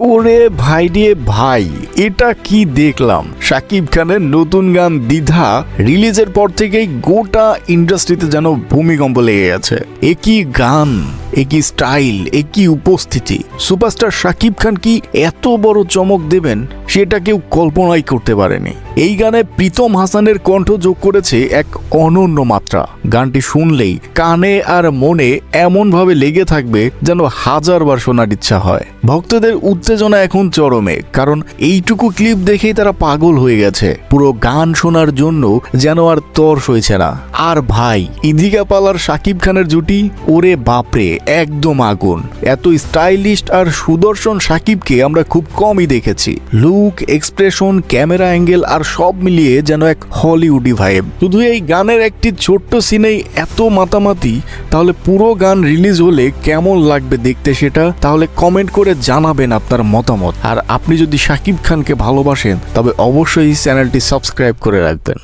ওরে ভাই রে ভাই। এটা কি দেখলাম? শাকিব খানের নতুন গান দ্বিধা রিলিজের পর থেকেই গোটা ইন্ডাস্ট্রিতে যেন ভূমিকম্প লেগে গেছে। একই গান, একই স্টাইল, একই উপস্থিতি। সুপারস্টার শাকিব খান কি এত বড় চমক দেবেন সেটা কেউ কল্পনাই করতে পারেনি। এই গানে প্রীতম হাসানের কণ্ঠ যোগ করেছে এক অনন্য মাত্রা। গানটি শুনলেই কানে আর মনে এমনভাবে লেগে থাকবে যেন হাজারবার শোনার ইচ্ছা হয়। ভক্তদের উত্তেজনা এখন চরমে, কারণ এইটুকু ক্লিপ দেখেই তারা পাগল হয়ে গেছে। পুরো গান শোনার জন্য যেন আর তর সইছে না। আর ভাই ইদিকা পালার শাকিব খানের জুটি, ওরে বাপরে, একদম আগুন। এত স্টাইলিস্ট আর সুদর্শন শাকিবকে আমরা খুব কমই দেখেছি। লুক এক্সপ্রেশন ক্যামেরা অ্যাঙ্গেল আর সব মিলিয়ে যেন এক হলিউডি ভাইব শুধু এই গানের একটি ছোট্ট সিনেই এত মাতামাতি, তাহলে পুরো গান রিলিজ হলে কেমন লাগবে দেখতে সেটা? তাহলে কমেন্ট করে জানাবেন আপনার মতামত। আর আপনি যদি শাকিব খানকে ভালোবাসেন তবে অবশ্যই চ্যানেলটি সাবস্ক্রাইব করে রাখবেন।